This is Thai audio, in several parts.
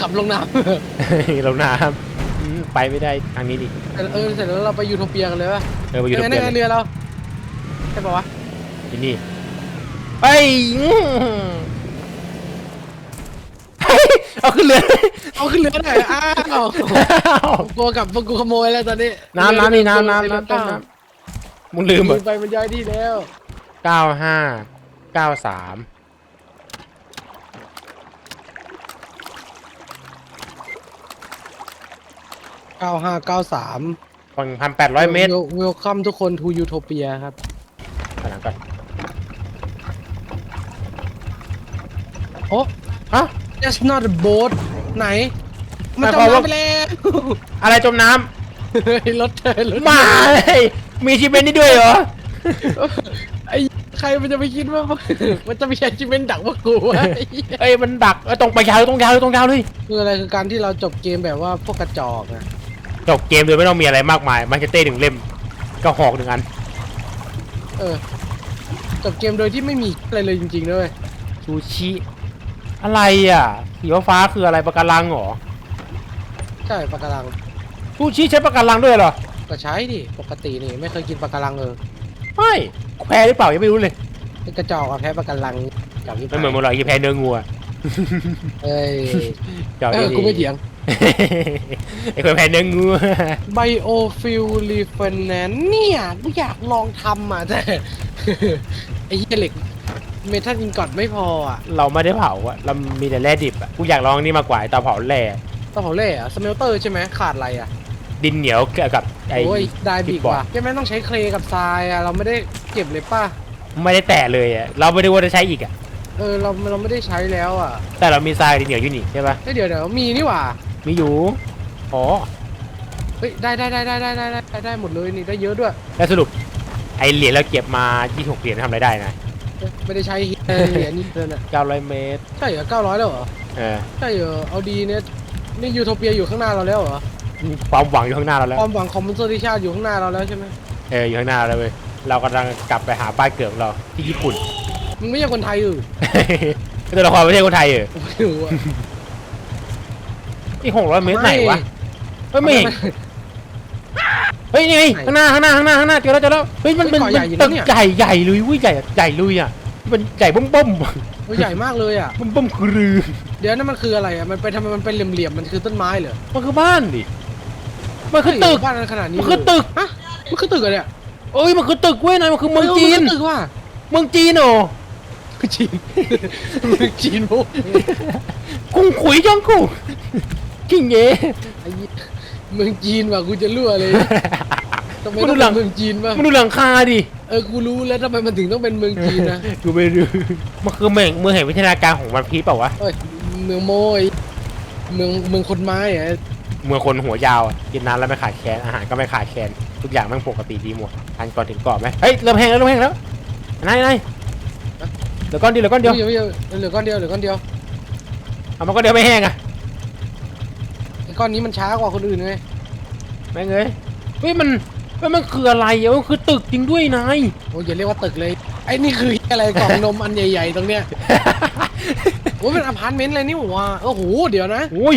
ขับลงน้ลงน้ำอืมไปไม่ได้ทางนี้ดิำเออเสร็จแล้วเราไปยูโทเปียกันเลยป่ะเออไปอยู่ตรงยังไงเปลี่ยยังไงนเรือเราใช่ปะวะที่นี่เฮ้ยอื้อเฮ้ยเอาขึ้นเรือเอาขึ้นเรือหน่อยอ้าวอ้าวกลัวกับพวกกูขโมยแล้วตอนนี้น้ำน้ำนี่น้ำน้ำเรือน้ำเรือน้ำน้ำมึงลืมเหรลือมไปมันย้ายที่แล้วเก้าห้าเก้าสาม 9593ฝั่งพันแปดร้อยเมตรเวลคัมทุกคนทูยูโทเปียครับขนาดก่อนโอ้ฮะ that's not a boat ไหน มันหจมายความว่ามน้ำไปแล้วอะไรจมน้เฮ้ยรถเธอรถำมาเลยมีชิปเมนนี่ด้วยเหรอไอ้ใครมันจะไปคิดว่า มันจะมีอาชีพเป็นดักว่ากูวะไอ้เหี้ยเอ้ยมันดักเอ้ยตรงไปยาวเลยตรงยาวเลยตรงยาวเลยคืออะไรคือการที่เราจบเกมแบบว่าพวกกระจอกอะ จบเกมโดยไม่ต้องมีอะไรมากมายมาเชเต้หนึ่งเล่มก็หอกหนึ่งอัน เออจบเกมโดยที่ไม่มีอะไรเลยจริงๆด้วยซูชิ อะไรอะสีฟ้าๆคืออะไรปะการังเหรอใช่ปลาการังซูชิใช้ปะการังด้วยเหรอก็ใช้ดิปกตินี่ไม่เคยกินปลาการังเออไม่แพ้หรือเปล่ายังไม่รู้เลยไอ้กระจอกอะแพ้ปลาการังกับที่ไม่เหมือนมันหรอกยี่แพ้เนื้องัวเอ้ยจอกเออดีๆกูไม่เถียง ไอ้คนแพ้เนื้องัวไบโอฟิลรีเฟนแนนเนี่ยกูอยากลองทำอะแต่ ไอ้เหี้ยเหล็กเมทัลอินกอดไม่พออะเราไม่ได้เผาอะเรามีแต่แร่ดิบอะกูอยากลองนี่มากกว่าไอ้เตาเผาแร่ต้องเผาเล่อะสเมลเตอร์ใช่ไหมขาดอะไรอะดินเหนียวกับไอ้ โอ้ยได้บีที่กบอกว่าใช่ไหมต้องใช้เคลกับทรายอะเราไม่ได้เก็บเลยป่ะไม่ได้แตะเลยอะเราไม่ได้ว่าจะใช้อีกอะเออเราเราไม่ได้ใช้แล้วอะแต่เรามีทรายดินเหนียวอยู่นี่ใช่ปะเฮ้ยเดี๋ยวเดี๋ยวมีนี่หว่า มีอยู่ อ๋อ เฮ้ยได้ได้ได้ได้ได้ได้ได้ได้หมดเลยนี่ได้เยอะด้วยแล้วสรุป ไอเหรียญเราเก็บมา 26 เหรียญทำอะไรได้นะเอ้ยไม่ได้ใช้เหรียญนี่เดินอะ900 เมตร ใช่เหรอเก้าร้อยแล้วเหรอเออใช่เหรอเอาดีเนี่ยนี่ยูโทเปียอยู่ข้างหน้าเราแล้วเหรอความหวังอยู่ข้างหน้าเราแล้ว ความหวังของมอนสเตอร์ที่ชาติอยู่ข้างหน้าเราแล้วใช่ไหมเออ อยู่ข้างหน้าเราเลยเว้ยเรากำลังกลับไปหาบ้านเกิดของเราที่ญี่ปุ่น มึงไม่ใช่คนไทยเออตัวละครไม่ใช่คนไทยเออ ไม่รู้อะ นี่600เมตรไหนวะเฮ้ยไม่เห็นเฮ้ยนี่ไงข้างหน้าข้างหน้าข้างหน้าข้างหน้าเจอแล้วเจอแล้วเฮ้ยมันเป็นตึกใหญ่ใหญ่เลยวุ้ยใหญ่ใหญ่เลยอะมันใหญ่บ้มบ้มตัวใหญ่มากเลยอะ บ้มบ้มคือรือเดี๋ยวนั่นมันคืออะไรอะ มันเป็นทำไมมันเป็นเหลี่ยมๆ มันคือต้นไม้เหรอมันคือบ้านดิมันคือตึกบ้านนั้นขนาดนี้มันคือตึกฮะมันคือตึกเหรอะเนี่ยเอ้ยมันคือตึกเว้ยนายมันคือเมืองจีนมันคือตึกว่ะเมืองจีนเหรอจีนเมืองจีนพวกกุ้งขุยจังกู กิ้งเย่ไอ้เหี้ยเมืองจีนว่ะกูจะรั่วเลยทำไมมันต้ดูองหลัเป็นงเมืองจีนวะมันดูหลังคาดิเออกูรู้แล้วทำไมมันถึงต้องเป็นเมืองจีนนะกูไม่รู้มันคือเมืองเมืองแห่งวิทยาการของวันพีชเปล่าวะเอ้ยเมืองโมยเมืองเมืองคนไม้อะเมืองคนหัวยาวอะกินน้ำแล้วไม่ขาดแคลนอาหารก็ไม่ขาดแคลนทุกอย่างแมันปกติดีหมดทันก่อนถึงเกาะไหมเฮ้ยเริ่มแห้งแล้วเริ่มแห้งแล้วนายนายเหลือก้อนเดียวเหลือก้อนเดียวเดี๋ยวเดี๋ยวเหลือก้อนเดียวเหลือก้อนเดียวเอามันก้อนเดียวไม่แห้งอะไอ้ ก้อนนี้มันช้ากว่าคนอื่นไงแม่งเอ้ยเฮ้ยมันเฮ้ยมันคืออะไรอะมันคือตึกจริงด้วยนายโอ้ยอย่าเรียกว่าตึกเลย ไอ้นี่คืออะไรกล่องนมอันใหญ่ ๆ ตรงเนี้ยโอ้ยเป็นอพาร์ตเมนต์เลยนี่หว่าโอ้โหเดี๋ยวนะโอ้ย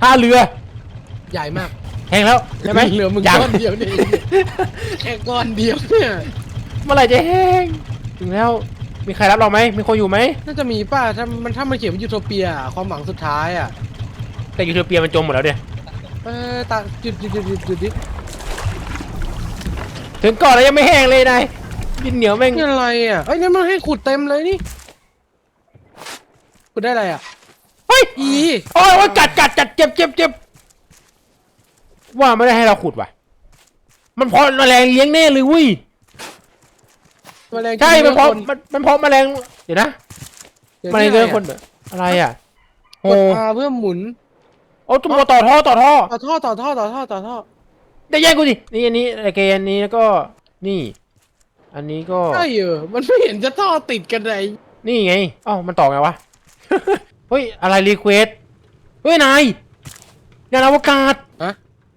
ท่าเรือใหญ่มากแห้งแล้วใช่ไหมเหลือมึงยังก้อนเดียวนี่แค่ก้อนเดียวเนี่ยเมื่อไหร่จะแห้งถึงแล้วมีใครรับเราไหมมีคนอยู่ไหมน่าจะมีป่ะถ้ามันถ้ามันเขียนว่ายูโทเปียความหวังสุดท้ายอะ แต่ยูโทเปียมันจมหมดแล้วเนี่ยเออตาจุดจุดจุดจุดจุดดิถึงก่อนแล้วยังไม่แห้งเลยนายดินเหนียวแม่งนี่อะไรอะเอ้ยนี่มันให้ขุดเต็มเลยนี่ขุดได้อะไรอะเฮ้ยอีโอ้ยโอ้ยกัดกัดกัดเจ็บเจ็บเจ็บว่าไม่ได้ให้เราขุดว่ะ มันเพราะแมลงเลี้ยงแน่เลยเวุ้ยแมลงใช่มันเพราะคนมันมันเพราะแมลงเดี๋ยวนะดี๋ยวแมลงเลี้ยงคนเหรออะไรอะกโอ้ดอาเพื่อหมุน โอ้ตุ้มต่อท่อต่อท่อต่อท่อต่อท่อต่อท่อต่อท่อได้แย่งกูดินี่อันนี้ไอเกอันนี้แล้วก็นี่ อันนี้ก็ใช่เออมันไม่เห็นจะท่อติดกันไหนนี่ไงเอ้ามันต่อไงวะเฮ้ยอะไรรีเควสเฮ้ยนายยานอวกาศฮะ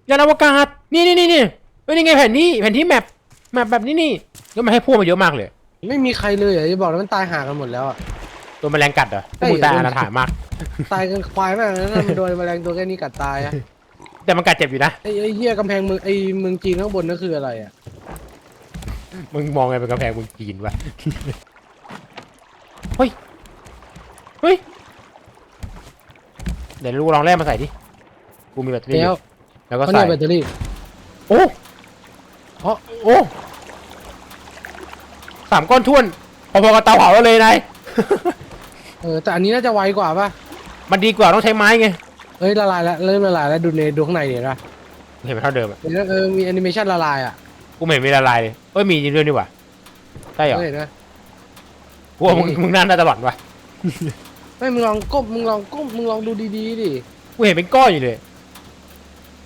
ยานอวกาศนี่นี่นี่นี่เฮ้ยนี่ไงแผนที่แผนที่แมปแมปแบบนี้นี่แล้วมันให้พวกมาเยอะมากเลย ไม่มีใครเลยเหรอจะบอกแล้วมันตายห่ากันหมดแล้วอะ ตัวแมลงกัดเหรอพวกมึงตายอนาถามาก ตายกันควายมากนะมันโดนแมลงตัวแค่นี้กัดตายอะแต่มันกัดเจ็บอยู่นะ ไอ้ไอ้เหี้ยกำแพงเมืองไอ้เมืองจีนข้างบนนั่นคืออะไรอะมึงมองไงเป็นกำแพงมึงจีนวะ เฮ้ย เฮ้ย เดี๋ยวลูกลองแร่มาใส่ดิ กูมีแบตเตอรี่อแล้วยู่แล้วก็เขาใส่ เนี่ยแบตเตอรี่โอ้โอ้โอ้สามก้อนท้วนพอๆกับเตาเผาแล้วเลยนาย เออแต่อันนี้น่าจะไวกว่าป่ะมันดีกว่าต้องใช้ไม้ไงเฮ้ยละลายแล้วเริ่มละลายแล้วดูในดูข้างในเดี๋ยวนะเห็นมันเท่าเดิมอะเห็นไหมเออมีแอนิเมชันละลายอะกูไม่เห็นมีละลายเลยเอ้ยมีจริงด้วยนี่หว่าใช่เหรอเห็นไหมกูว่ามึงมึงน่าจะหลอนว่ะไม่มึงลองก้มมึงลองก้มมึงลองดูดีๆดิกูเห็นเป็นก้อนอยู่เลย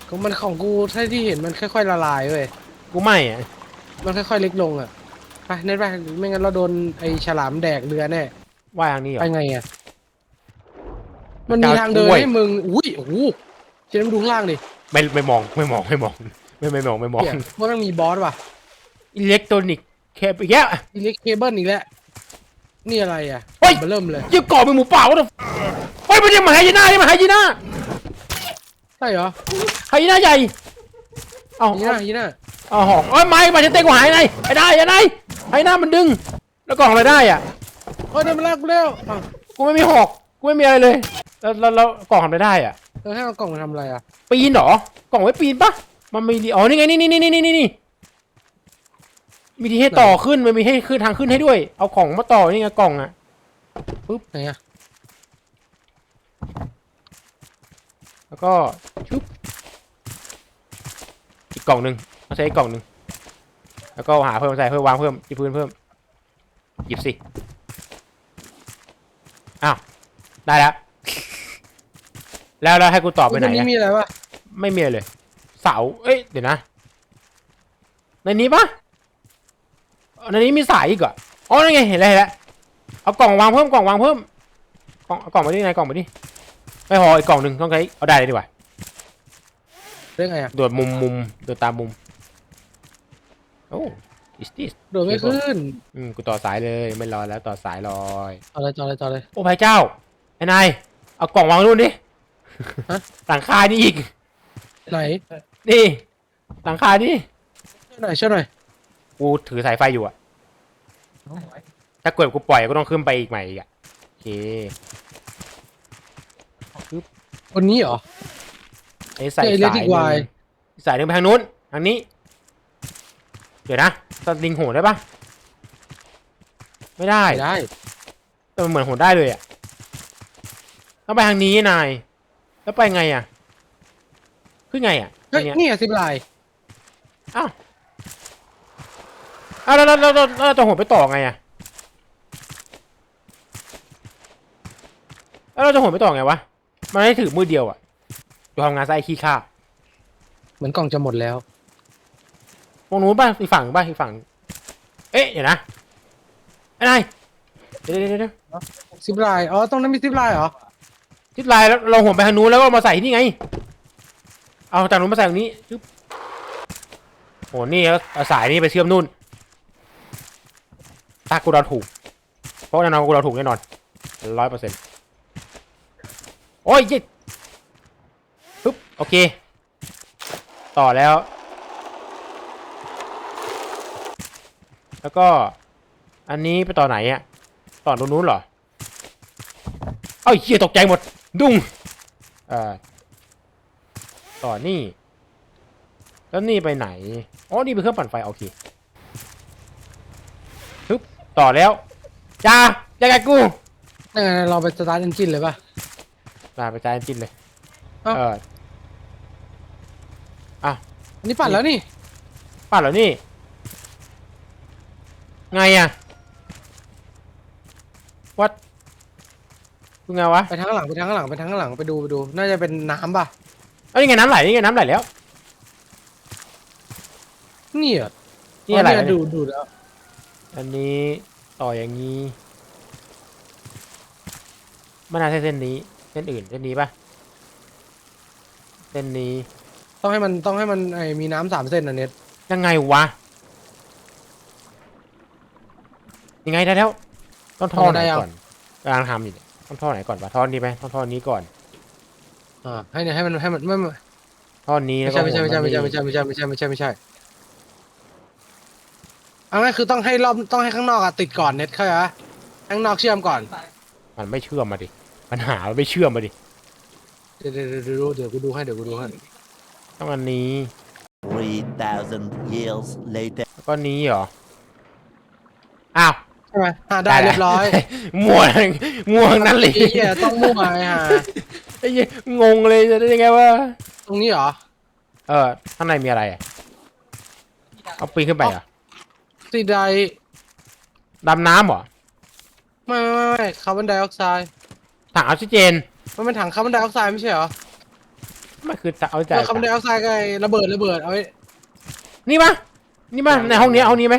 ก็มันของกูถ้าที่เห็นมันค่อยๆละลายเว้ยกูไม่อะมันค่อยๆเล็กลงอะไปเน็ตไปไม่งั้นเราโดนไอ้ฉลามแดกเรือแน่ ว่าทางนี้เหรไปอไงอะ มันมีทางเดินกล้วย ให้มึง อุ้ยโอ้โหเจ๊มึงดูข้างล่างดิไม่ไม่มองไม่มองไม่มอง ไม่ไม่มองไม่มองเหี้ยว่ามันมีบอสว่ะอิเล็กทรอนิกส์เคปอีกแล้ว อิเล็กเคเบิลอีกแล้ว นี่อะไรอะเฮ้ย มาเริ่มเลย ยังเกาะเป็นหมูป่าวะเฮ้ยมันยังมาไฮยีน่านี่มาไฮยีน่าใช่เหรอไฮยีน่าใหญ่เอายีน่ายีน่าเอาหอกเอ้ยไม่มาจะเต้นกูหายไงไอ้ได้ไอ้ได้ไอ้หน้ามันดึง แล้วกล่องอะไรได้อะ เฮ้ยเดินมาแล้วกูแล้วอ้าวกูไม่มีหอกกูไม่มีอะไรเลย แล้วแล้วแล้วกล่องทำอะไรได้อะเออให้เอากล่องมาทำอะไรอะปีนเหรอกล่องไว้ปีนปะมันมีดีอ๋อนี่ไงนี่นี่นี่นี่นี่นี่มีที่ให้ต่อขึ้นมันมีให้ขึ้นทางขึ้นให้ด้วย เอาของมาต่อนี่ไงกล่องอะไหนอะแล้วก็ชุบอีกกล่องหนึ่งเอาใช้อีกกล่องหนึ่งแล้วก็หาเพิ่มใส่เพิ่มวางเพิ่มที่พื้นเพิ่มหยิบสิ อ้าว ได้แล้ว แล้วแล้วให้กูตอบไปไหนตรงนี้อะมีอะไรวะไม่มีอะไรเลย เสา เอ้ย เดี๋ยวนะ ในนี้ปะเออในนี้มีสายอีกเหรออ๋อนั่นไง เห็นแล้วเห็นแล้ว เอากล่องวางเพิ่ม กล่องวางเพิ่ม กล่องเอากล่องมาดิไงกล่องมาดิไม่พออีกกล่องหนึ่งต้องใช้เอาได้เลยดีกว่าเรื่องไงอะโดดมุมมุมโดดตามมุม โอ้ is this โดดไม่ขึ้นอืมกูต่อสายเลยไม่รอแล้วต่อสายลอยเอาเลยต่อเลยต่อเลยโอ้พระเจ้าไอ้นายเอากล่องวางนู่นดิฮะหลังคานี่อีกไหนนี่หลังคานี่ช่วยหน่อยช่วยหน่อยกูถือสายไฟอยู่อะถ้าเกิดกูปล่อยก็ต้องขึ้นไปอีกใหม่อีกอะโอเคคนนี้เหรอไอ้ใส่เจอสายห Electric นึ่ง Wire สายหนึ่งไปทางนู้นทางนี้ เดี๋ยวนะสลิงโหนได้ปะไม่ได้ไม่ได้แต่มันเหมือนโหนได้เลยอะต้องไปทางนี้นาย แล้วไปไงอะขึ้นไงอะเฮ้ยอันเนี้ยนี่อะสิบลายอ้าวอ้าวแล้วแล้วแล้วแล้วแล้วจะโหนไปต่อไงอะแล้วเราจะโหนไปต่อไงวะ มันให้ถือมือเดียวอะจะทำงานไส้ขี้ข้าเหมือนกล่องจะหมดแล้ว ตรงนู้นป่ะอีกฝั่งป่ะอีกฝั่ง เอ๊ะเดี๋ยวนะไอ้นายเดี๋ยวเดี๋ยวเดี๋ยวเดี๋ยวสิบลายอ๋อตรงนั้นมีสิบลายเหรอทิศลายแล้วเราโหนไปทางนู้นแล้วก็มาใส่ที่นี่ไง เอาจากนู้นมาใส่ตรงนี้จึ๊บโหนี่แล้วเอาสายนี่ไปเชื่อมนู่นถ้ากูเดาถูก เพราะแน่นอนกูเดาถูกแน่นอนร้อยเปอร์เซ็นต์โอ้ยเย้ปึ๊บโอเค ต่อแล้ว แล้วก็อันนี้ไปต่อไหนอะต่อตรงนู้นเหรอ เอ้าเฮียตกใจหมด ดุ้งเอ่อต่อนี่ แล้วนี่ไปไหน อ๋อ นี่เป็นเครื่องปั่นไฟ โอเคฮึบต่อแล้วจ้าอย่าไงกูนั่นไงเราไปสตาร์ทเอนจินเลยป่ะมาไปจ่ายจิ้นเลย เอ้า เอออันนี้ปั่นแล้วนี่ ปั่นเหรอนี่ ไงอะวัดคือไงวะไปทางข้างหลังไปทางข้างหลังไปทางข้างหลังไปดูไปดู น่าจะเป็นน้ำป่ะเอ้ยนี่ไงน้ำไหลนี่ไงน้ำไหลแล้วนี่เหรอนี่อะไรเยวะเนี่ยดูดูแล้วอันนี้ต่ออย่างนี้ไม่น่าใช่เส้นนี้ เส้นอื่นเส้นนี้ปะเส้นนี้ ต้องให้มันต้องให้มันไอ้มีน้ำสามเส้นอะเน็ตยังไงวะ ยังไงได้แล้ว ต้องทอทอไหนได้ยังก่อนกำลังทำอยู่เนี่ยต้องท่อไหนก่อนวะท่อนี้ไหมต้องท่อนี้ก่อนอ่าให้เนี่ยให้มันให้มันไม่ไม่ท่อนี้แล้วไม่ก็ใช่ไม่ใช่ไม่ใช่ไม่ใช่ไม่ใช่ไม่ใช่ไม่ใช่ไม่ใช่ไม่ใช่เอาง่ายคือต้องให้รอบต้องให้ข้างนอกอะติดก่อนเน็ตเข้าใจปะข้างนอกเชื่อมก่อนมันไม่เชื่อมมาดิปัญหามันไม่เชื่อมมาดิเดี๋ยวเดี๋ยวเดี๋ยวเดี๋ยวกูดูให้เดี๋ยวกูดูให้ต้องอันนี้ 3,000 years later. แล้วก็นี้เหรอ อ้าว ใช่ไหมอ่าได้เรียบร้อยมั่วมั่วทั้งนั้นเลยไอ้เหี้ยต้องมั่วไอ้ห่าไอ้เหี้ยงงเลยจะได้ยังไงวะตรงนี้เหรอ เออข้างในมีอะไรอะเอาปีนขึ้นไปเหรอสีใดดำน้ำเหรอไม่ไม่ไม่ไม่คาร์บอนไดออกไซด์ถังออกซิเจน มันเป็นถังคาร์บอนไดออกไซด์ไม่ใช่เหรอมันคือถังเอาใจแล้วคาร์บอนไดออกไซด์ก็ไอ้ระเบิดระเบิดเอาไว้นี่ปะนี่ปะในห้องนี้ห้องนี้ไหม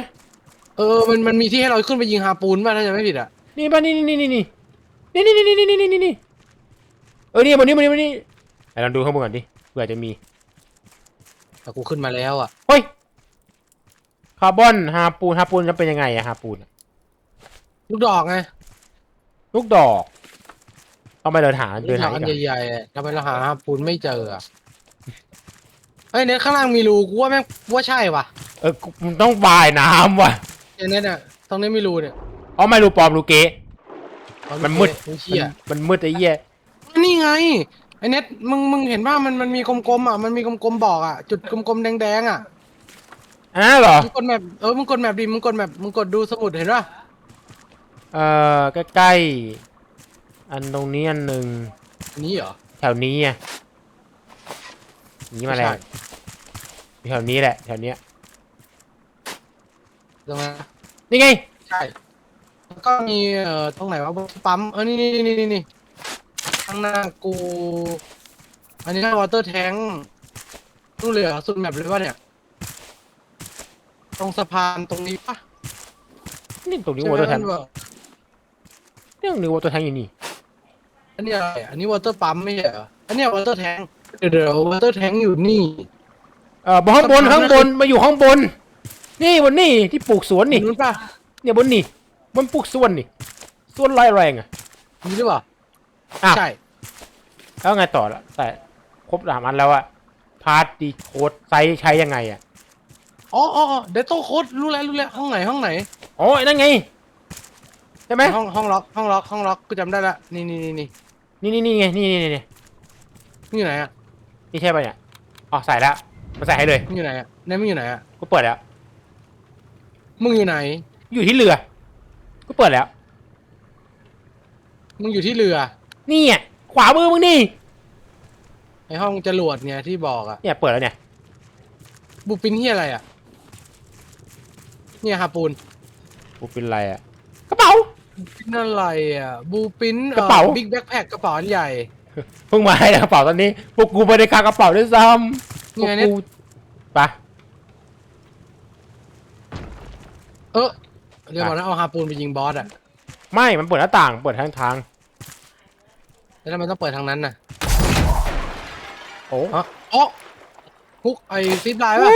เออมันมันมีที่ให้เราขึ้นไปยิงฮาปูนป่ะถ้าจะไม่ผิดอะนี่ปะนี่นี่นี่นี่นี่นี่นี่นี่นี่นี่นี่นี่เออนี่บนนี้บนนี้บนนี้ไหนลองดูข้างบนก่อนดิเผื่อจะมีแต่กูขึ้นมาแล้วอะเฮ้ยคาร์บอนฮาปูนฮาปูนจะเป็นยังไงอะฮาปูนอะลูกดอกไงลูกดอกต้องไปเดินหาลูเดิกนดหาอกอีอักนอะใหญ่ๆอะทำไมเราหาฮาปูนไม่เจออะเอ้ยเนี่ยข้างล่างมีรูกูว่าแม่งว่าใช่ว่ะเออกูมันต้องบายน้ำว่ะ เนี่ยเนี่ยเนี่ยตรงนี้มีรูเนี่ยอ๋อไม่รูปลอมรูเก๊เอามันมืดไอ้เชี่ยมันมันมืดไอ้เหี้ยนี่ไงไอ้เน็ตมึงมึงเห็นว่ามันมันมีกลมๆอะมันมีกลมๆบอกอะจุดกลมๆแดงๆอะอะเหรอมึงกดแมปเออมึงกดแมปดิมึงกดแมปมึงกดดูสมุดเห็นป่ะเอ่อใกล้ๆอันตรงนี้อันหนึ่งอันนี้เหรอแถวนี้อะนี่มาแล้วไใช่แถวนี้แหละแถวเนี้ย ตรงนั้นนี่ไง ใช่แล้วก็มีเอ่อตรงไหนวะปั๊ม เออ นี่นี่นี่นี่นี่ข้างหน้ากู อันนี้วอเตอร์แทงนู่นเลยเหรอสุดแมปเลยป่ะเนี่ย ตรงสะพานตรงนี้ปะนี่ตรงนี้ใช่วอไหมเตอร์แทงมันบอกนี่ตรงนี้วอเตอร์แทงอยู่นี่ อันนี้อะไร อันนี้วอเตอร์ปั๊มไม่ใช่เหรอ อันเนี้วอเตอร์แทงเดี๋ยวเดี๋ยววอเตอร์แทงอยู่นี่ เอ่อบนข้างบนสะพานข้างบนมาอยู่ข้างบน นี่บนนี่ที่ปลูกสวนนี่นู้นป่ะเนี่ยบนนี่บนปลูกสวนนี่สวนไรแรงอะนี่หรือเปล่าอ้าวใช่แล้วไงต่อละแต่ครบสามอันแล้วอะพาร์ทดีโคดไซส์ใช้ยังไงอะอ๋ออ๋อเดตโต้โค้ดรู้แล้วรู้แล้วห้องไหนห้องไหนอ๋อไอ้นั่นไงใช่ไหมห้องห้องล็อกห้องล็อกห้องล็อกกูจำได้ละนี่นี่นี่นี่นี่นี่นี่ไงนี่นี่นี่นี่มึงอยู่ไหนอะนี่ใช่ป่ะเนี่ยอ๋อใส่แล้วมาใส่ให้เลยมึงอยู่ไหนอะเนี่ยมึงอยู่ไหนอะกูเปิดแล้ว มึงอยู่ไหน อยู่ที่เรือกูเปิดแล้ว มึงอยู่ที่เรือ นี่อะขวามือมึงนี่ไอห้องจรวดเนี่ยที่บอกอะเนี่ยเปิดแล้วเนี่ยบูปินที่อะไรอะเนี่ยฮาปูนกูเป็นไรอะกระเป๋าปินอะไรอะบูปินกระเป๋า บิ๊กแบ็คแพคกระเป๋าอันใหญ่เพิ่งมาให้กระเป๋าตอนนี้พวกกูไม่ได้คากระเป๋าด้วยซ้ำพวเนี่กยเนี่ยกูไปะ เออเดี๋ยวบอกนะเอาฮาปูนไปยิงบอสอะไม่ มันเปิดหน้าต่าง เปิดทางทาง แล้วทำไมต้องเปิดทางนั้นน่ะโอ้ฮะอ๋อฮุกไอซิปไลน์ป่ะ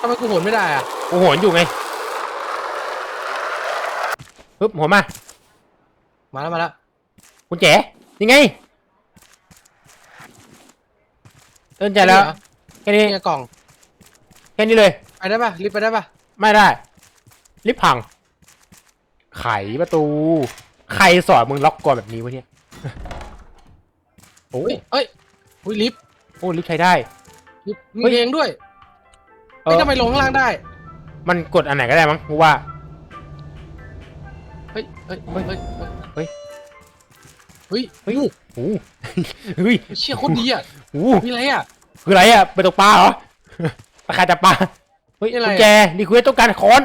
ทำไมกูโหนไม่ได้อะกูโหนอยู่ไงปึ๊บหัวมา มาแล้วมาแล้วคุณเจ๋ยังไงเดินใจแล้วนี่เหรอแค่นี้เนี่ยกล่อง แค่นี้เลย ไปได้ป่ะลิฟต์ไปได้ป่ะไม่ได้ ลิฟต์พัง ไขประตู ใครสอนมึงล็อกกรอนแบบนี้วะเนี่ย โอ้เฮ้ยเอ้ยอุ้ยลิฟต์โอ้ลิฟต์ใช้ได้ ลิฟต์มีเฮ้ย เพลงด้วยเอเฮ้ยอทำไมลงข้างล่างได้ มันกดอันไหนก็ได้มั้งกูว่า เฮ้ยเฮ้ยเฮ้ยเฮ้ยเฮ้ย เฮ้ยเฮ้ยโอ้เฮ้ยเชี่ยโคตรดีอะ โอ้มีอะไรอะ คืออะไรอะไปตกปลาเหรอปลาคาจับปลา เฮ้ยนี่อะไร กุอะญแจนี่คือต้องการค้อน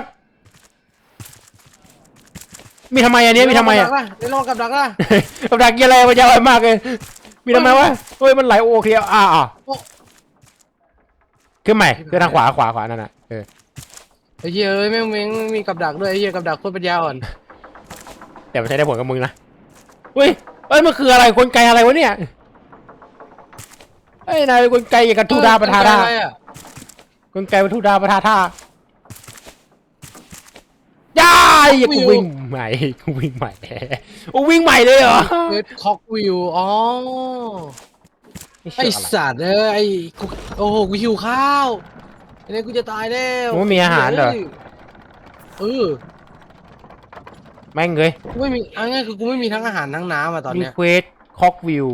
มีทำไมอันเนี้ยมีทำไมอะได้ลองกับดักล่ะ กับดักยี่อะไรมันยาวมากเลย มีทำไมวะเฮ้ยมันไหลโอเคอ่าอ่าโอ้ ขึ้นใหม่ขึ้นทางขวาขวาขวานั่นน่ะเออไอ้เหี้ยเอ้ยแม่งแม่งมีกับดักด้วยไอ้เหี้ยกับดักโคตรปัญญาอ่อนแต่มันใช้ได้ผลกับมึงนะเฮ้ยเอ้ยมันคืออะไรกลไกอะไรวะเนี่ยเฮ้ยนายเป็นกลไกอย่างกับทูดาประทาเออท่าอะไรอะ กลไกเป็นทูดาประทาท่าย่าายอย่ากูวิ่งใหม่กูวิ่งใหม่โอ้วิ่งใหม่เลยเหรอเวทคอกวิวอ๋อไม่ไอเชื่ออะไรสัตว์เอ้ยไอกูโอ้โหกูหิวข้าวอันนี้กูจะตายแล้วมึงไม่มีอาหารเหรอเออแม่งเลยกูไม่มีเอาง่ายๆคือกูไม่มีทั้งอาหารทั้งน้ำอะตอนรีเนี้ยเควสคอกวิว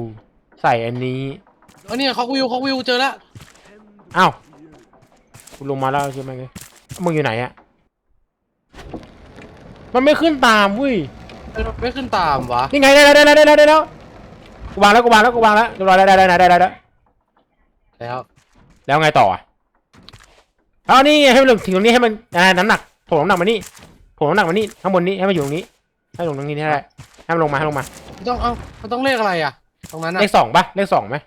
ใส่อันนี้เอันนี้คอกวิวคอกวิวเจอแล้วอ้าว กูลงมาแล้วใช่ไหมเลยมึงอยู่ไหนอะมันไม่ขึ้นตามเว้ยเออไม่ขึ้นตามวะนี่ไงได้แล้วได้แล้วได้แล้วได้แล้วกูวางแล้วกูวางแล้วกูวางแล้วเรียบร้อยแล้วได้ได้ได้ได้ได้ได้แล้วแล้วไงต่ออะเอานี่ไงให้มันลงถึงตรงนี้ให้มันอ่าน้ำหนักโถน้ำหนักมานี่โถน้ำหนักมานี่ข้างบนนี้ให้มันอยู่ตรงนี้ ให้ลงตรงนี้ให้ได้ให้มันลงมาให้ลงมามันต้องเอามันต้องเลขอะไรอะ ตรงนั้นอะเลขสองปะเลขสองไหม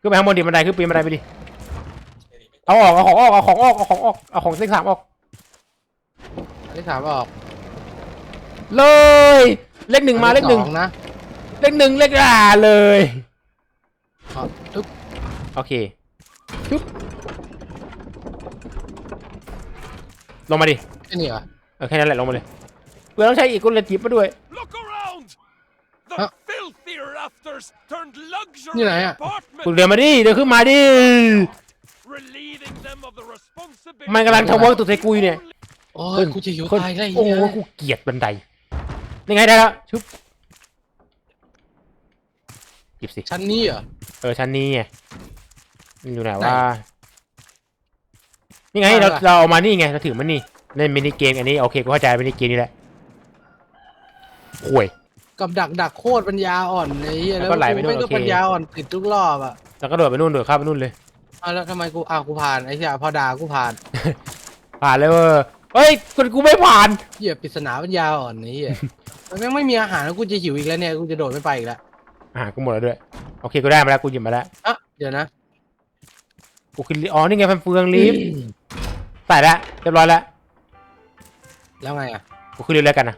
ขึ้นไปข้างบนดิบันไดขึ้นปีนบันไดไปดิ เอาออกเอาของออกเอาของออกเอาของออกเอาของเลขสามออกเลขสามออกเลย เลขหนึ่งมาเลขหนึ่งสอนะเลขหนึ่งเลขอ่าเลยอ๋อทุกโอเคชุบลงมาดิไอ้นี่เหรอเออแค่นั้นแหละลงมาเลยเพื่อต้องใช้อีกกุลจิบมาด้วย Look around! The Huh? filthy rafters turned luxury You know, yeah. กู apartments, เดินมาดิเดินขึ้นมาดิ relieving them of the responsibility. มันกำลังทำเวิร์กตัวใส่กูอยู่เนี่ยโอ้ขึ้ยนกูจะหิวขึ้นตายแล้วไอ้โอ้เหี้โหยกูเกลียดบันไดนี่ไงได้แล้วชุบหยิบสิชั้นนี้เหรอเออชั้นนี้ไงมันอยู่ไหนไหนว่านี่ไงว่าเราอะไรเราเอามานี่ไงเราถือมันนี่เล่นมินิเกมอันนี้โอเคกูเข้าใจมินิเกมนี้แหละห่วยกับดักดักโคตรปัญญาอ่อนไอ้เหี้ยแล้แล้ววก็ไหลไปกูนู่นไม่ก็โอเคปัญญาอ่อนติดทุกรอบอะแล้วก็โดดไปนู่นโดดข้ามไปนู่นเลย อ้าวแล้วทำไมกูอ้าวกูผ่านไอ้เหี้ยพอด่ากูผ่านผ่านเลยเว้ยเฮ้ยคนกูไม่ผ่าน เหี้ยปริศนาปัญญาอ่อนไอ้เหี้ย มันแม่งไม่มีอาหารแล้วกูจะหิวอีกแล้วเนี่ยกูจะโดดไม่ไปอีกแล้วอาหารกูหมดแล้วด้วย โอเคกูได้มาแล้วกูหยิบมาแล้วอะเดี๋ยวนะกูขึ้นลิอ๋อนี่ไงพันเฟืองลิฟต์ใส่แล้วเรียบร้อยแล้วแล้วไงอะกูขึ้นเรือแล้วกันนะ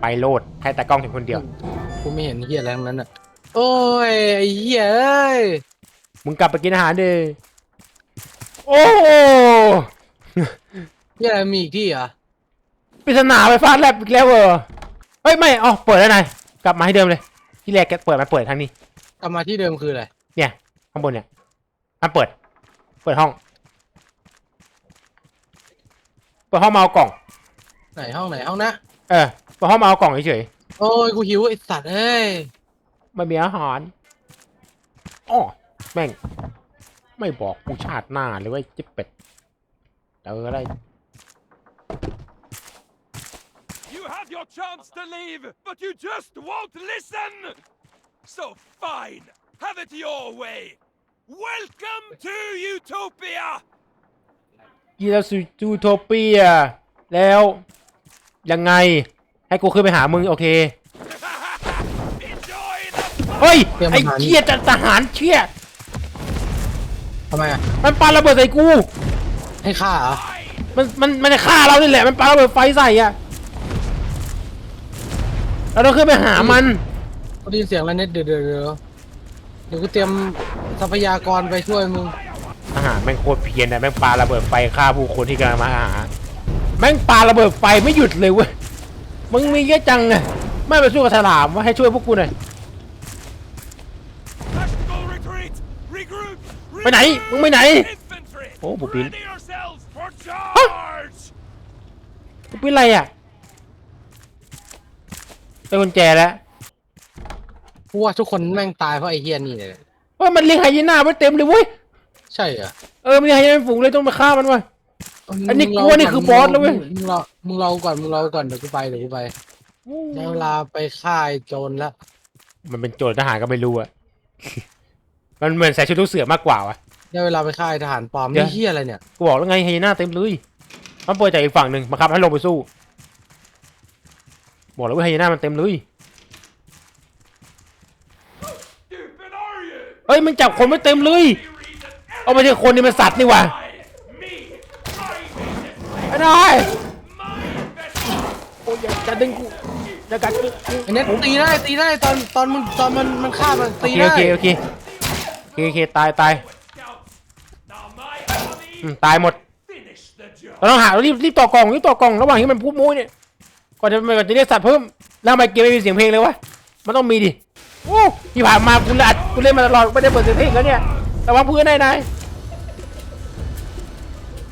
ไปโลดให้ตากล้องถึงคนเดียว กูไม่เห็นเหี้ยอะไรทั้งนั้นอะโอ้ยไอ้เหี้ยเอ้ย มึงกลับไปกินอาหารดิโอ้โหเหี้ยอะไรมีอีกที่เหรอะปริศนาไฟฟ้าแลบอีกแล้วเหรอเฮ้ยไม่อ๋อเปิดแล้วนายกลับมาให้เดิมเลย ที่แรกแกเปิดมาเปิดทางนี้ กลับมาที่เดิมคืออะไรเนี่ยข้างบนเนี่ยมันเปิด เปิดห้อง เปิดห้องมาเอากล่อง ไหนห้องไหนห้องนะเออเปิดห้องมาเอากล่องเฉยโอ้ยกูหิวไอ้สัตว์เอ้ยๆไม่มีอาหารอ๋อ แม่ง ไม่บอกกูชาติหน้าเลยเว่าจิ๊บเป็ดเจออะไร You have your chance to leave, but you just won't listen! So fine, have it your way! Welcome to Utopia! ยีราสูจูโทเปียแล้วยังไง ให้กูขึ้นไปหามึง โอเค Enjoy the เฮ้ยเตรียมไอ้อาหารเชี่ยจะทหารเชี่ย ทำไมอะมันปาระเบิดใส่กู ให้ฆ่าเหรอ fight! มันมันมันจะฆ่าเรานี่แหละ มันปาระเบิดไฟใส่อะเราต้องขึ้นไปหามัน กูได้ยินเสียงแล้วเน็ตเดี๋ยวเดี๋ยวเดี๋ยวเดี๋ยวกูเตรียมทรัพยากรไปช่วยมึงทหารแม่งโคตรเพี้ยนนะแม่งปาระเบิดไฟฆ่าผู้คนที่กำลังมาหาแม่งปาระเบิดไฟไม่หยุดเลยเว้ยมึงมีเยอะจังไงไม่ไปสู้กับฉลามว่าให้ช่วยพวกกูหน่อย ไปไหน มึงไปไหน Infantry! Oh, Bubin. Ready yourselves for charge! กูเป็นไรอะได้กุญแจแล้วกูว่าทุกคนแม่งตายเพราะไอ้เฮียนี่เลยเฮ้ยมันเลี้ยงไฮยีน่าไว้เต็มเลยเว้ย ใช่เหรอ เออ มันเลี้ยงไฮยีน่าเป็นฝูงเลยต้องมาฆ่ามันเว้ยอันนี้มึงกูว่านี่คือบอสแล้วเว้ย มึงรอ มึงรอก่อน มึงรอก่อนเดี๋ยวกูไปเดี๋ยวกูไปได้เวลาไปฆ่าไอ้โจรแล้วมันเป็นโจรทหารก็ไม่รู้อะ มันเหมือนใส่ชุดลูกเสือมากกว่าวะ ได้เวลาไปฆ่าไอ้ทหารปลอมเดี๋ยว นี่เฮียอะไรเนี่ย กูบอกแล้วไงไฮยีน่าเต็มเลยมันเปิดจากอีกฝั่งหนึ่งบังคับให้ลงไปสู้ บอกแล้วว่าไฮยีน่ามันเต็มเลย Stupid are you? เฮ้ยมันจับคนไม่เต็มเลย The reason เอาไม่ใช่คนนี่มันสัตว์นี่หว่า I, me, I made this ไม่ได้ my investment! โอ้ยอย่าจะดึงกูอย่ากัดกูไอ้เน็ตตีได้ตีได้ตอนตอนมึงตอนมันมันฆ่ามันโอตีเคได้โอเคโอเคโอเค โอเคตายตายอืมตายหมดเราต้องหาเรารีบรีบต่อกล่องรีบต่อกล่องระหว่างที่มันพูดโม้ยเนี่ยก่อนจะก่อนจะเรียกสัตว์เพิ่มแล้วทำไมเกมไม่มีเสียงเพลงเลยวะมันต้องมีดิโอ้ที่ผ่านมากูเล่นอัดกูเล่นมาตลอดไม่ได้เปิดเสียงเพลงแล้วเนี่ยระวังเพื่อนได้นาย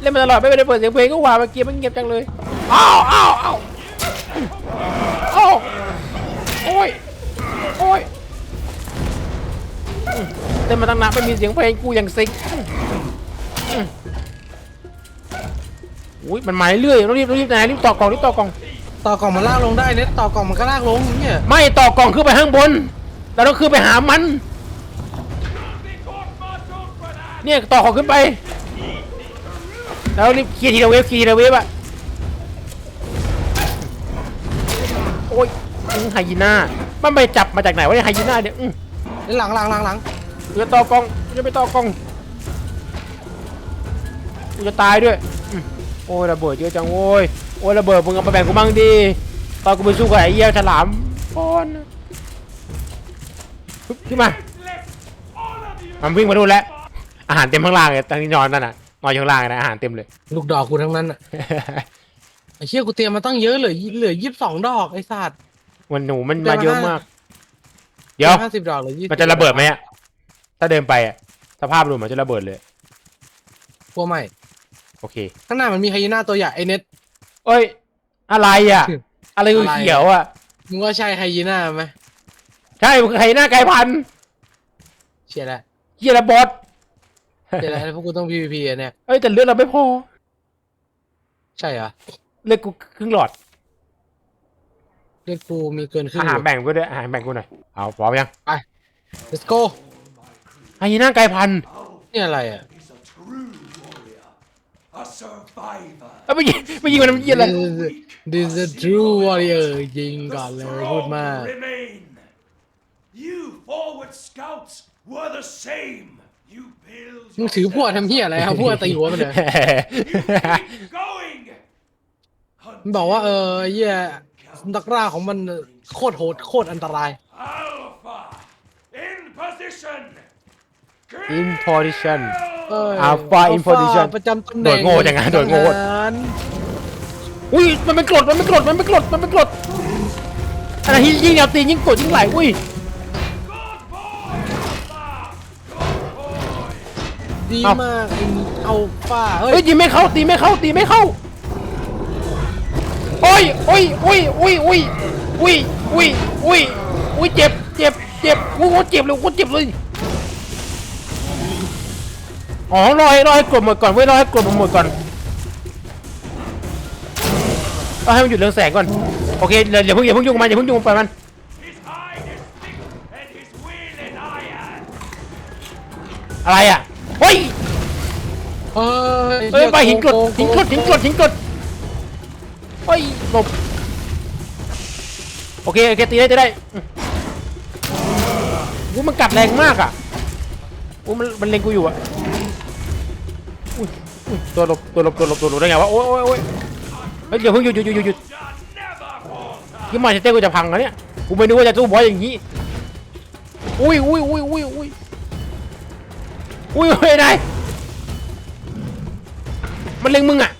เล่นมาตลอดไม่ได้เปิดเสียงเพลงก็ว่าเมื่อกี้มันเงียบจังเลยอ้าวอ้าวอ้าวอ้าว อืมเล่นมาตั้งนานไม่มีเสียงเพลงกูอย่างซิกอุ้ยมันมาเรื่อยๆต้องรีบต้องรีบนายรีบต่อกล่องรีบต่อกล่อง ต่อกล่องมันลากลงได้เน็ตต่อกล่องมันก็ลากลงเนี่ยไม่ต่อกล่องขึ้นไปข้างบนเราต้องขึ้นไปหามัน Be court-martialed for that! เนี่ยต่อกล่องขึ้นไป แล้วรีบเคลียร์ทีละเวฟเคลียร์ทีละเวฟอะโอ้ยอื้อไฮยีน่ามันไปจับมาจากไหนวะเนี่ยไฮยีน่าเนี่ยอื้อเน็ตหลังหลังหลังหลัง กูจะต่อกล่องกูจะไปต่อกล่องกูจะตายด้วยอื้อโอ้ยระเบิดเยอะจังโว้ยโอ้ยระเบิดมึงเอามาแบ่งกูบ้างดีตอนกูไปสู้กับไอ้เหี้ยฉลามก้อนฮึบขึ้นมา Left! All of you! มันวิ่งมาดูนแล้วอาหารเต็มข้างล่างเลยตั้งที่นอนนั่นน่ะนอนอยู่ข้างล่างนะอาหารเต็มเลย ลูกดอกกูทั้งนั้นอะไอ้เชี่ยกูเตรียมมาตั้งเยอะเหลือเหลือยี่สิบสองดอกไอ้สัตว์ วันหนูมันเดี๋มายวเยอะนะมาก เดี๋ยวห้าสิบดอกเหลือยี่สิบมันจะระเบิดไหมอะ ถ้าเดินไปอะสภาพดูเหมือนจะระเบิดเลย กลัวไม่โอเค ข้างหน้ามันมีไฮยีน่าตัวใหญ่ไอ้เน็ต เอ้ย อะไรอะอะไรอะไรเขียวๆอะมึงว่าใช่ไฮยีน่าไหมใช่ใครหน้าไก่พันธุ์เชียร์แล้วเฮียระบอสเชียร์แล้วพวกกูต้อง PVP อะเนี่ย เอ้ยแต่เลือดเราไม่พอ ใช่เหรอ เลือดกูครึ่งหลอด เรียกกูมีเกินครึ่งอาหารอยู่แบ่งกูด้วยอาหารแบ่งกูหน่อย เอาพร้อมยัง let's go ไอ้หน้าไก่พันธุ์นี่อะไรอะ He's a true warrior. A survivor. เอ้ยไม่ยิงไม่ยิงมันมันยิงอะไร This is a true warrior ยิงก่อนเลยพูดมาก remain. You forward scouts were the same. You build มึงถือพวกทำเหี้ยอะไรครับพวกตีหัวมันเลย keep going. มันบอกว่า เออไอ้เหี้ยนักล่าของมันโคตรโหดโคตรอันตราย Alpha in position. In position เอ้ย Alpha in position ประจำตำแหน่งโดดโง่จังอะโดดโง่ ทหารอุ้ยมันเป็นกรดมันเป็นกรดมันเป็นกรดมันเป็นกรดอะไรที่ยิ่งแนวตีนยิ่งกดยิ่งไหลอุ้ย Good boy, Alpha. Good boy. ดีเอ้ามมากไอ้เอาฟ้าเฮ้เฮ้ยยยิงไม่เข้าตีไม่เข้าตีไม่เข้าโอ้ยโอ้ยโอ้ยโอ้ยโอ้ยโอ้ยโอ้ยโอ้ยโอ้ยเจ็บเจ็บเจ็บโอ้โหเจ็บเลยโอ้โหเจ็บเลย อ๋อรอให้รอให้กดหมดก่อนเว้ยรอให้กดหมดก่อนรอให้มันหยุดเรืองแสงก่อนโอเคเดี๋ยวอย่าเพิ่งอย่าเพิ่งยุ่งกับมันอย่าเพิ่งยุ่งกับมัน His hide is thick and his will is iron. อะไรอะเฮ้ยเฮ้ยเอ้ยไปหินกรดโโหินกรดหินกรดหินกรดเฮ้ยหลบโอเคโอเคตีได้ตีได้อู้มันกัดแรงมากอะอู้มันมันเล็งกูอยู่อะ อุ้ยอุ้ยตัวหลบตัวหลบตัวหลบตัวหลบได้ไงวะโอ้ยโอ้ยโอ้ยเฮ้ยเดี๋ยวเพิ่งหยุดหยุดหยุดหยุดหยุด Shall never falter. ยี่มาเต้กูจะพังแล้วเนี่ยกูไม่นึกว่าจะสู้บอสอย่างนี้อุ้ยอุ้ยอุ้ยอุ้ยอุ้ยอุ้ยเฮ้ยนายมันเล็งมึงอะ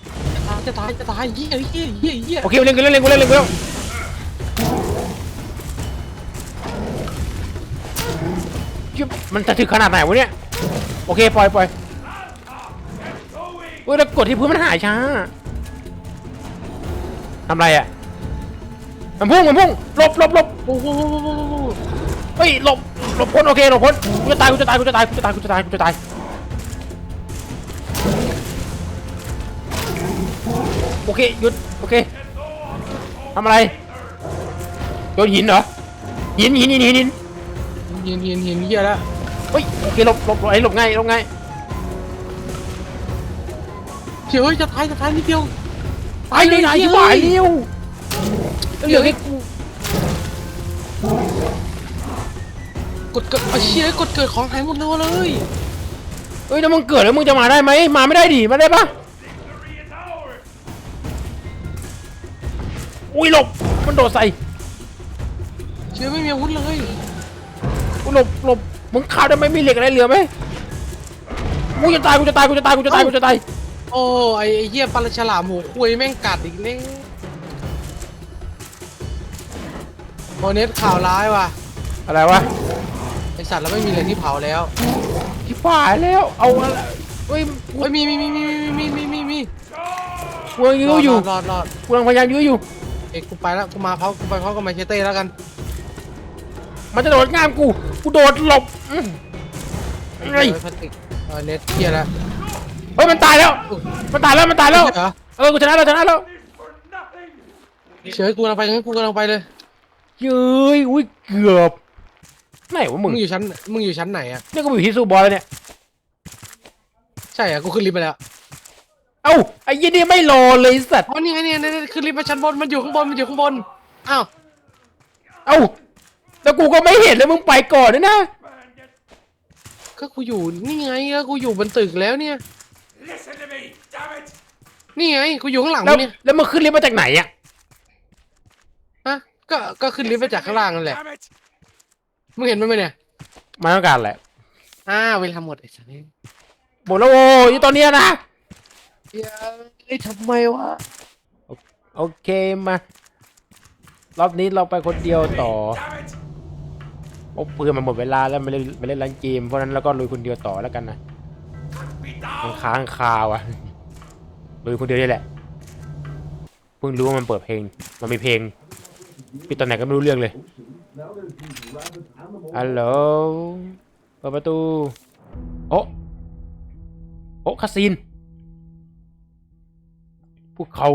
จะตายจะตายเหี้ยเหี้ยเหี้ยเหี้ยโอเคเล่นกูเล่นเล่นกูเล่นเล่นกูแล้วชิบมันจะถึงขนาดไหนวะเนี่ยโอเคปล่อยปล่อย Going. เฮ้ยแล้วกดที่พื้นมันหายช้าทำไรอะมันพุ่งมันพุ่งหลบหลบหลบโอ้โหเฮ้ยหลบหลบพ้นโอเคหลบพ้นกูจะตายกูจะตายกูจะตายกูจะตายกูจะตายกูจะตายโอเคหยุดโอเคทำอะไรโดนหินเหรอหินหินหินหินหินหินหินหินเหี้ยแล้วเฮ้ยโอเคหลบหลบหลบไอ้หลบง่ายหลบง่าย เชี่ยเฮ้ยจะตายจะตายนิดเดียวตายเลยไหนที่บ่ายเร็วเหลือแค่กูกดเกิดไอ้เชี่ยกดเกิดของหายหมดเลยเลยเฮ้ยแล้วมึงเกิดแล้วมึงจะมาได้ไหมมาไม่ได้ดิมาได้ปะ Victory is ours. อุ้ยหลบมันโดดใส่เชี่ยไม่มีอาวุธเลยกูหลบหลบมึงข่าวได้ไหมมีเหล็กอะไรเหลือไหมกูจะตายกูจะตายกูจะตายกูจะตายกูจะตาย โอ้ไอ้ไอ้เหี้ยปลาฉลามหัวคุยแม่งกัดอีกแล้วโอเน็ตข่าวร้ายว่ะอะไรวะไอสัตว์เราไม่มีเหล็กที่เผาแล้วที่ฝ่ายแล้ว เอาอะไรเฮ้ยเฮ้ยมีมีมีมีมีมีมีมีกูยังยื้ออยู่รอดรอดรอดกูกำลังพยายามยื้ออยู่ เอ้ยกูไปแล้วกูมาเพราะกูไปเพราะกับมาเชเต้แล้วกันมันจะโดดงามกู กูโดดหลบอื้อเฮ้ยเฮ้ยพลาสติกเออเน็ตเทียแล้วเฮ้ยมันตายแล้ว มันตายแล้วมันตายแล้ว เหรอเออกูชนะแล้วชนะแล้ว For nothing! เฉยกูกำลังไปงั้นกูกำลังไปเลย เย้ยอุ้ยเกือบไหนวะมึมึงงอยู่ชั้น มึงอยู่ชั้นไหนอะเนี่ยกูอยู่ที่ซูบอลแล้วเนี่ย ใช่อะกูขึ้นลิฟต์ไปแล้ว เอ้าไอ้ยี่นี่ไม่รอเลยสัตว์ อ๋อ นี่ไงนี่ไงนี่ไงขึ้นลิฟต์มาชั้นบน มันอยู่ข้างบน มันอยู่ข้างบน อ้าว เอ้าแล้วกูก็ไม่เห็นเลยมึงไปก่อนด้วยนะก็กูอยู่ นี่ไงก็กูอยู่บนตึกแล้วเนี่ย Listen to me, damn it! นี่ไงกูอยู่ข้างหลังแล้วมึงเนี่ยแล้วมึงขึ้นลิฟต์มาจากไหนอะฮะก็ก็ขึ้นลิฟต์มาจากข้างล่างนั่นแหละ Damn it! มึงเห็นมันไหมเนี่ยมาต้องการแหละอ้าวเวลาหมดไอ้สัสนี่หมดแล้วโว้ยอยู่ตอนเนี้ยนะเฮ้ยทำไมวะโอเคมารอบนี้เราไปคนเดียวต่อ Damn it! โอ้เพื่อนมันหมดเวลาแล้วไม่เล่นไม่เล่นร้านเกมเพราะฉะนั้นเราก็ลุยคนเดียวต่อแล้วกันนะ Be มันค้างคาวอะลุยคนเดียวนี่แหละเพิ่งรู้ว่ามันเปิดเพลง มันมีเพลงปิดตอนไหนก็ไม่รู้เรื่องเลยฮัลโหลเปิดประตู โอ้โอ้คาซีนพวกเขา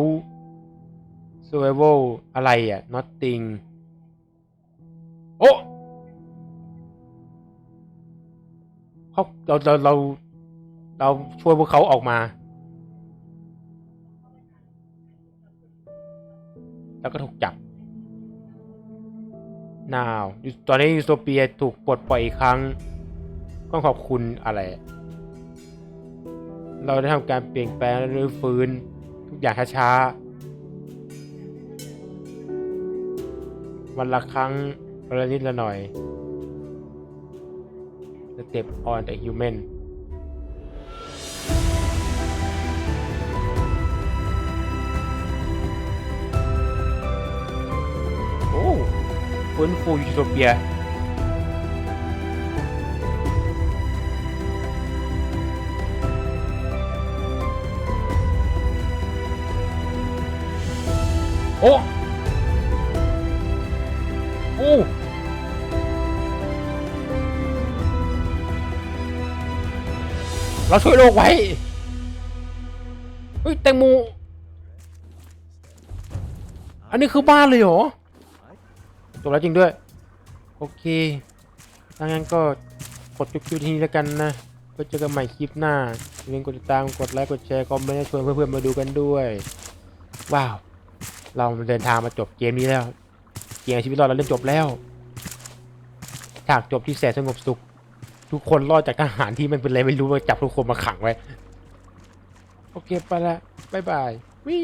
survival อะไรอะ nothing โอ้เขาเราเราเรา เราช่วยพวกเขาออกมา แล้วก็ถูกจับนาวตอนนี้ยูโซเปียถูกปลดปล่อยอีกครั้งต้องขอบคุณอะไร เราได้ทำการเปลี่ยนแปลงและรื้อฟื้น ทุกอย่างช้าๆวันละครั้งวันละนิดละหน่อย Step on the human โฟื้นฟูยูโทเปียโอ้โอ้เราช่วยโลกไว้ เฮ้ย แตงโม อันนี้คือบ้านเลยเหรอ จบแล้วจริงด้วย โอเคถ้างั้นก็กดจุดๆที่นี้แล้วกันนะก็เจอกันใหม่คลิปหน้าอย่าลืมกดติดตาม กดไลค์ กดแชร์ คอมเมนต์ชวนเพื่อนๆมาดูกันด้วย ว้าว เราเดินทางมาจบเกมนี้แล้ว เกมชีวิตรอดเราเล่นจบแล้ว ฉากจบที่แสนสงบสุข ทุกคนรอดจากทหารที่มันเป็นอะไรไม่รู้มาจับทุกคนมาขังไว้ โอเคไปละบ๊ายบายวิ